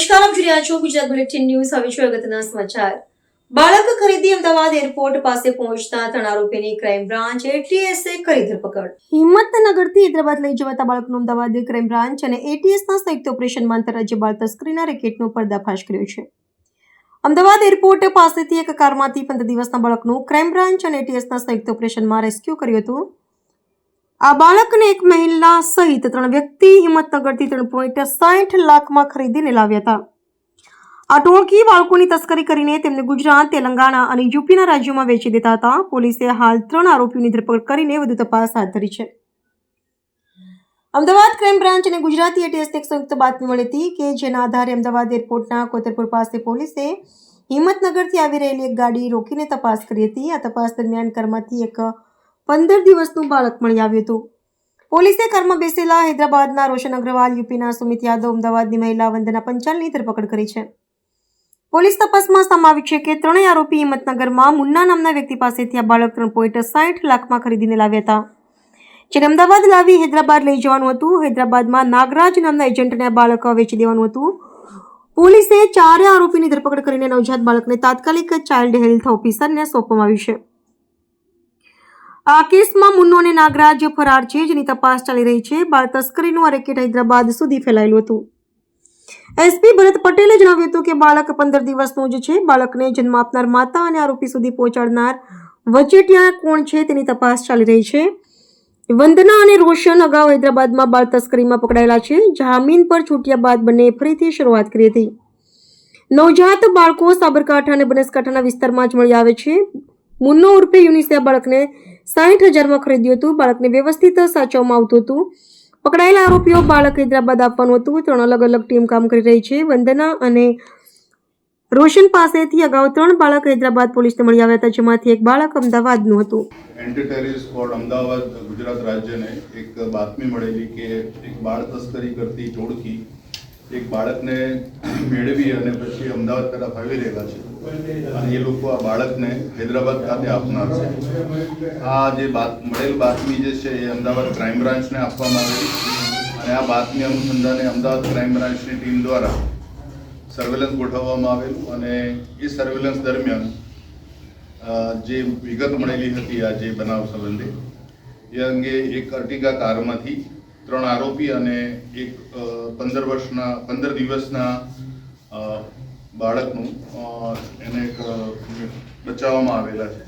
નમસ્કાર, આપ છો ગુજરાત બુલેટિન ન્યૂઝ. હવે છે અગત્યના સમાચાર. બાળક ખરીદી અમદાવાદ એરપોર્ટ પાસે પહોંચતા ત્રણ આરોપીની ક્રાઇમ બ્રાન્ચ એટીએસએ કરી ધરપકડ. હિંમતનગરથી હૈદરાબાદ લઈ જવાતા બાળકનું અમદાવાદ ક્રાઇમ બ્રાન્ચ અને એટીએસના સંયુક્ત ઓપરેશનમાં આંતરરાજ્ય બાળ તસ્કરીના રેકેટનો પર્દાફાશ કર્યો છે. અમદાવાદ એરપોર્ટ પાસેથી એક કારમાંથી પંદર દિવસના બાળકનું ક્રાઇમ બ્રાન્ચ અને એટીએસના સંયુક્ત ઓપરેશનમાં રેસ્ક્યુ કર્યું હતું. આ બાળકને એક મહિલા સહિત ત્રણ વ્યક્તિ હિંમતનગરથી ત્રણ પોઈન્ટ સાઠ લાખમાં ખરીદીને લાવ્યા હતા. આ ટોળકી બાળકોની તસ્કરી કરીને તેમને ગુજરાત, તેલંગાણા અને યુપીના રાજ્યોમાં વેચી દેતા હતા. પોલીસે હાલ ત્રણ આરોપીઓની ધરપકડ કરીને વધુ તપાસ હાથ ધરી છે. અમદાવાદ ક્રાઇમ બ્રાન્ચ અને ગુજરાતી એટીએસને એક સંયુક્ત બાતમી મળી હતી કે જેના આધારે અમદાવાદ એરપોર્ટના કોતરપુર પાસે પોલીસે હિંમતનગરથી આવી રહેલી એક ગાડી રોકીને તપાસ કરી હતી. આ તપાસ દરમિયાન કરમાંથી એક પંદર દિવસનું બાળક મળી આવ્યું હતું. પોલીસે કારમાં બેસેલા હૈદરાબાદના રોશન અગ્રવાલ, યુપીના સુમિત યાદવ, અમદાવાદની મહિલા વંદના પંચાલની ધરપકડ કરી છે. પોલીસ તપાસમાં સામે છે કે ત્રણેય આરોપી હિંમતનગરમાં મુન્ના નામના વ્યક્તિ પાસેથી આ બાળક ત્રણ પોઈન્ટ સાઠ લાખમાં ખરીદીને લાવ્યા હતા. જેને અમદાવાદ લાવી હૈદરાબાદ લઈ જવાનું હતું. હૈદરાબાદમાં નાગરાજ નામના એજન્ટને આ બાળક વેચી દેવાનું હતું. પોલીસે ચારે આરોપીની ધરપકડ કરીને નવજાત બાળકને તાત્કાલિક ચાઇલ્ડ હેલ્થ ઓફિસરને સોંપવામાં આવ્યું છે. આ કેસમાં મુન્નો અને નાગરાજ ફરાર છે જેની તપાસ ચાલી રહી છે. બાળ તસ્કરીનું આ રેકેટ હૈદરાબાદ સુધી ફેલાયેલું હતું. એસપી ભરત પટેલે જણાવ્યું હતું કે બાળક પંદર દિવસનું જ છે. બાળકને જન્મ આપનાર માતા અને આરોપી સુધી પહોંચાડનાર વચેટિયા કોણ છે તેની તપાસ ચાલી રહી છે. વંદના અને રોશન અગાઉ હૈદરાબાદમાં બાળ તસ્કરીમાં પકડાયેલા છે. જામીન પર છૂટ્યા બાદ બંને ફરીથી શરૂઆત કરી હતી. નવજાત બાળકો સાબરકાંઠા અને બનાસકાંઠાના વિસ્તારમાં જ મળી આવે છે. મુન્નો ઉર્ફે યુનિસે બાળકને સાઠ હજારમાં ખરીદ્યું હતું. બાળકને વ્યવસ્થિત સાચવવામાં આવતું હતું. પકડાયેલા આરોપીઓ બાળક હૈદરાબાદ આપવાનું હતું. ત્રણ અલગ અલગ ટીમ કામ કરી રહી છે. વંદના અને રોશન પાસેથી અગાઉ ત્રણ બાળક હૈદરાબાદ પોલીસને મળી આવ્યા હતા, જેમાંથી એક બાળક અમદાવાદનું હતું. Anti terrorist squad Ahmedabad Gujarat રાજ્યને એક બાતમી મળેલી કે એક બાળ તસ્કરી કરતી ટોળકી એક બાળકને મેળવી અને પછી અમદાવાદ તરફ આવી રહેલા છે. અને એ લોકો આ બાળકને હૈદરાબાદ ખાતે આપનાર છે. આ જે બાત, મળેલ બાતમી જે છે એ અમદાવાદ ક્રાઇમ બ્રાન્ચને આપવામાં આવેલી અને આ બાતમી અનુસંધાને અમદાવાદ ક્રાઇમ બ્રાન્ચની ટીમ દ્વારા સર્વેલન્સ ગોઠવવામાં આવેલું અને એ સર્વેલન્સ દરમિયાન જે વિગત મળેલી હતી આ જે બનાવ સંબંધે, એ અંગે એક અર્ટિગા કારમાંથી ત્રણ આરોપી અને એક પંદર વર્ષના, પંદર દિવસના બાળકનું એને બચાવવામાં આવેલા છે.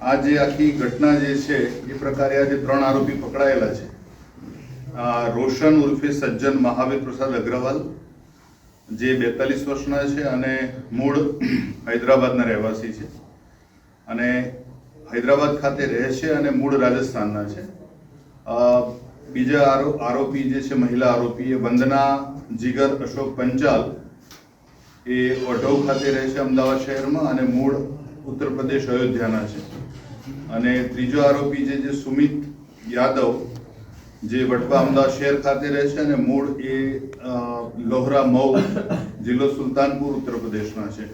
આ જે આખી ઘટના જે છે, એ પ્રકારે આ જે ત્રણ આરોપી પકડાયેલા છે. રોશન ઉર્ફે સજ્જન મહાવીર પ્રસાદ અગ્રવાલ, જે બેતાલીસ વર્ષના છે અને મૂળ હૈદરાબાદના રહેવાસી છે. અને હૈદરાબાદ ખાતે રહે છે અને મૂળ રાજસ્થાનના છે. બીજા આરોપી જે છે, મહિલા આરોપી, એ વંદના જીગર અશોક પંચાલ, એ વઢવ ખાતે રહે છે અમદાવાદ શહેરમાં અને મૂળ ઉત્તર પ્રદેશ અયોધ્યાના છે. અને ત્રીજો આરોપી જે સુમિત યાદવ, જે વટવા અમદાવાદ શહેર ખાતે રહે છે અને મૂળ એ લોહરા મઉ જિલ્લો સુલતાનપુર ઉત્તર પ્રદેશના છે.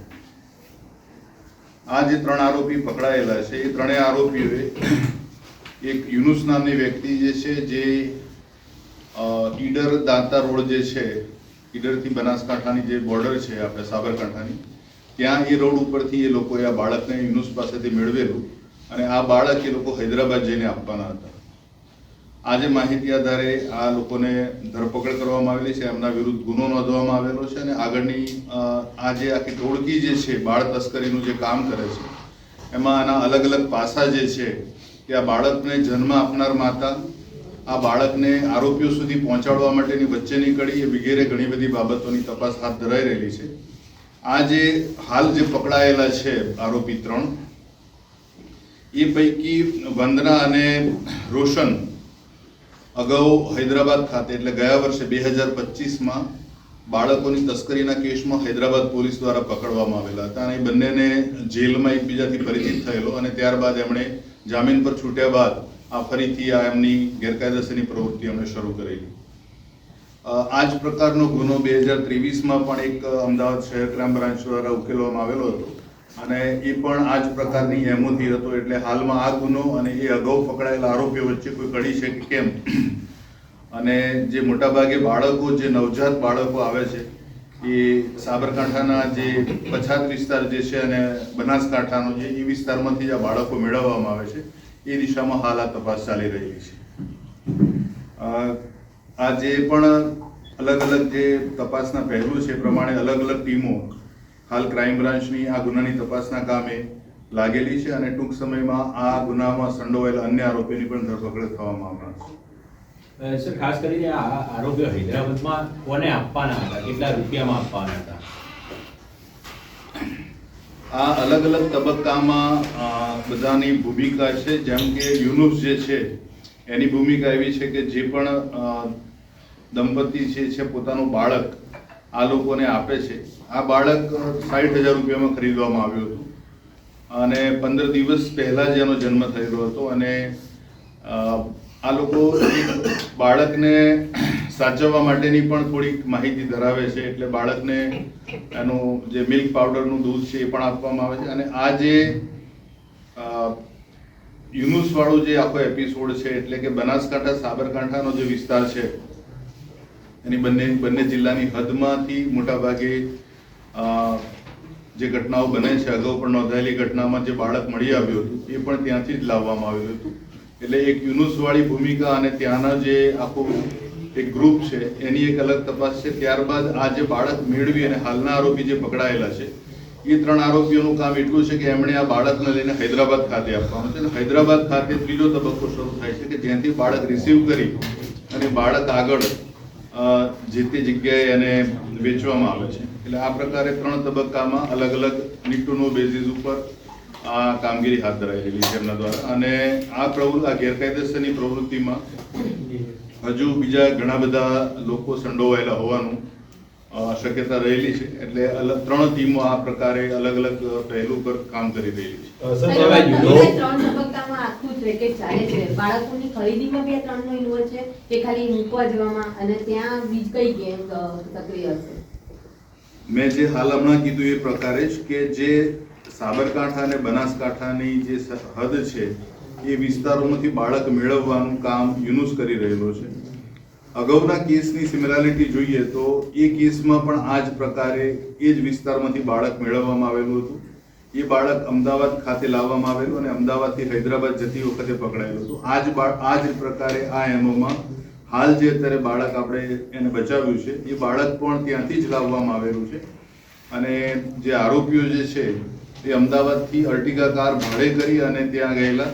આ જે ત્રણ આરોપી પકડાયેલા છે, એ ત્રણેય આરોપીઓએ એક યુનુસ નામની વ્યક્તિ જે છે, જે ઈડર દાંતા રોડ જે છે, ઈડરથી બનાસકાંઠાની જે બોર્ડર છે આપણે સાબરકાંઠાની, ત્યાં એ રોડ ઉપરથી એ લોકોએ આ બાળકને યુનુસ પાસેથી મેળવેલું અને આ બાળક એ લોકો હૈદરાબાદ જઈને આપવાના હતા. આજે માહિતી આધારે આ લોકોને ધરપકડ કરવામાં આવેલી છે, એમના વિરુદ્ધ ગુનો નોંધવામાં આવેલો છે અને આગળની આ જે આખી ટોળકી જે છે, બાળ તસ્કરીનું જે કામ કરે છે, એમાં આના અલગ અલગ પાસા જે છે કે આ બાળકને જન્મ આપનાર માતા, આ બાળકને આરોપીઓ સુધી પહોંચાડવા માટેની વચ્ચેની કડી એ વગેરે ઘણી બધી બાબતોની તપાસ હાથ ધરાઈ રહેલી છે. આ જે હાલ જે પકડાયેલા છે આરોપી ત્રણ, એ પૈકી વંદના અને રોશન અગાઉ હૈદરાબાદ ખાતે, એટલે ગયા વર્ષે બે હજાર પચીસમાં બાળકોની તસ્કરીના કેસમાં હૈદરાબાદ પોલીસ દ્વારા પકડવામાં આવેલા હતા અને બંનેને જેલમાં એકબીજાથી પરિચિત થયેલો અને ત્યારબાદ એમણે જામીન પર છૂટ્યા બાદ આ ફરીથી આ એમની ગેરકાયદેસરની પ્રવૃત્તિ એમણે શરૂ કરેલી. આ જ પ્રકારનો ગુનો બે હજાર ત્રેવીસમાં પણ એક અમદાવાદ શહેર ક્રાઇમ બ્રાન્ચ દ્વારા ઉકેલવામાં આવેલો હતો અને એ પણ આ જ પ્રકારની એમોથી હતો એટલે હાલમાં આ ગુનો અને એ અગાઉ પકડાયેલા આરોપીઓ વચ્ચે કોઈ કડી છે કે કેમ? અને જે મોટાભાગે બાળકો, જે નવજાત બાળકો આવે છે, એ સાબરકાંઠાના જે પછાત વિસ્તાર જે છે અને બનાસકાંઠાનો જે, એ વિસ્તારમાંથી જ આ બાળકો મેળવવામાં આવે છે. એ દિશામાં હાલ આ તપાસ ચાલી રહેલી છે. આ જે પણ અલગ અલગ જે તપાસના પહેલું છે પ્રમાણે અલગ અલગ ટીમો હાલ ક્રાઇમ બ્રાન્ચની આ ગુનાની તપાસના કામે લાગેલી છે અને ટૂંક સમયમાં આ ગુનામાં સંડોવાયેલા અન્ય આરોપીની પણ ધરપકડ થવામાં આવનાર છે. સર, ખાસ કરીને આ આરોગ્ય હૈદરાબાદમાં કોને આપવાના હતા? કેટલા રૂપિયામાં આપવાના હતા? આ અલગ અલગ તબક્કામાં બધાની ભૂમિકા છે. જેમ કે યુનુસ જે છે, એની ભૂમિકા એવી છે કે જે પણ દંપતી જે છે, પોતાનું બાળક આ લોકોને આપે છે. આ બાળક સાઠ હજાર રૂપિયામાં ખરીદવામાં આવ્યું હતું. અને પંદર દિવસ પહેલાં જ એનો જન્મ થયેલો હતો અને આ લોકો બાળકને સાચવવા માટેની પણ થોડીક માહિતી ધરાવે છે એટલે બાળકને એનું જે મિલ્ક પાવડરનું દૂધ છે એ પણ આપવામાં આવે છે. અને આ જે યુનુસવાળું જે આખો એપિસોડ છે, એટલે કે બનાસકાંઠા, સાબરકાંઠાનો જે વિસ્તાર છે, એની બંને બંને જિલ્લાની હદમાંથી મોટાભાગે જે ઘટનાઓ બને છે, અગાઉ પણ નોંધાયેલી ઘટનામાં જે બાળક મળી આવ્યું હતું, એ પણ ત્યાંથી જ લાવવામાં આવ્યું હતું. એટલે એક યુનુસવાળી ભૂમિકા અને ત્યાંના જે આખું એક ગ્રુપ છે, એની એક અલગ તપાસ છે. ત્યારબાદ આ જે બાળક મેળવી અને હાલના આરોપી જે પકડાયેલા છે, એ ત્રણ આરોપીઓનું કામ એટલું છે કે એમણે આ બાળકને લઈને હૈદરાબાદ ખાતે આપવાનું છે. હૈદરાબાદ ખાતે ત્રીજો તબક્કો શરૂ થાય છે કે જ્યાંથી બાળક રિસીવ કરી અને બાળક આગળ જે તે જગ્યાએ એને વેચવામાં આવે છે. એટલે આ પ્રકારે ત્રણ તબક્કામાં અલગ અલગ નીડ ટુ નો બેઝિસ ઉપર આ કામગીરી હાથ ધરાયેલી છે એમના દ્વારા. અને આ પ્રવૃત્તિ આ ગેરકાયદેસરની પ્રવૃત્તિમાં હજુ બીજા ઘણા બધા લોકો સંડોવાયેલા હોવાનું શક્યતા રહેલી છે. એટલે અલગ ત્રણ ટીમો આ પ્રકારે અલગ અલગ પહેલું પર કામ કરી રહેલી છે. સર અને હવે તમે યુનો- ત્રણ તબક્કામાં આખું જ રેકેટ ચાલે છે. બાળકોની ખરીદીમાં બે ત્રણનો ઇન્વોલ્વ છે કે ખાલી મૂકવા જવામાં? અને ત્યાં બીજ કઈ ગેમ સક્રિય હશે? મેં જે હાલ હમણાં કીધું એ પ્રકારે જ કે જે સાબરકાંઠા અને બનાસકાંઠાની જે હદ છે, એ વિસ્તારોમાંથી બાળક મેળવવાનું કામ યુનુસ કરી રહેલો છે. અગાઉના કેસની સિમિલારિટી જોઈએ તો એ કેસમાં પણ આ જ પ્રકારે એ જ વિસ્તારમાંથી બાળક મેળવવામાં આવેલું હતું. એ બાળક અમદાવાદ ખાતે લાવવામાં આવેલું અને અમદાવાદથી હૈદરાબાદ જતી વખતે પકડાયેલું હતું. આ જ આ જ પ્રકારે આ એમઓમાં હાલ જે અત્યારે બાળક આપણે એને બચાવ્યું છે, એ બાળક પણ ત્યાંથી જ લાવવામાં આવેલું છે. અને જે આરોપીઓ જે છે એ અમદાવાદથી અર્ટિગા કાર ભાડે કરી અને ત્યાં ગયેલા.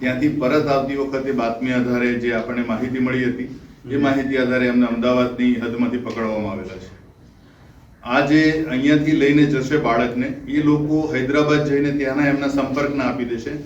ત્યાંથી પરત આવતી વખતે બાતમી આધારે જે આપણને માહિતી મળી હતી એ માહિતી આધારે એમને અમદાવાદની હદમાંથી પકડવામાં આવેલા છે. આ જે અહીંયાથી લઈને જશે બાળકને એ લોકો હૈદરાબાદ જઈને ત્યાંના એમના સંપર્કના આપી દેશે.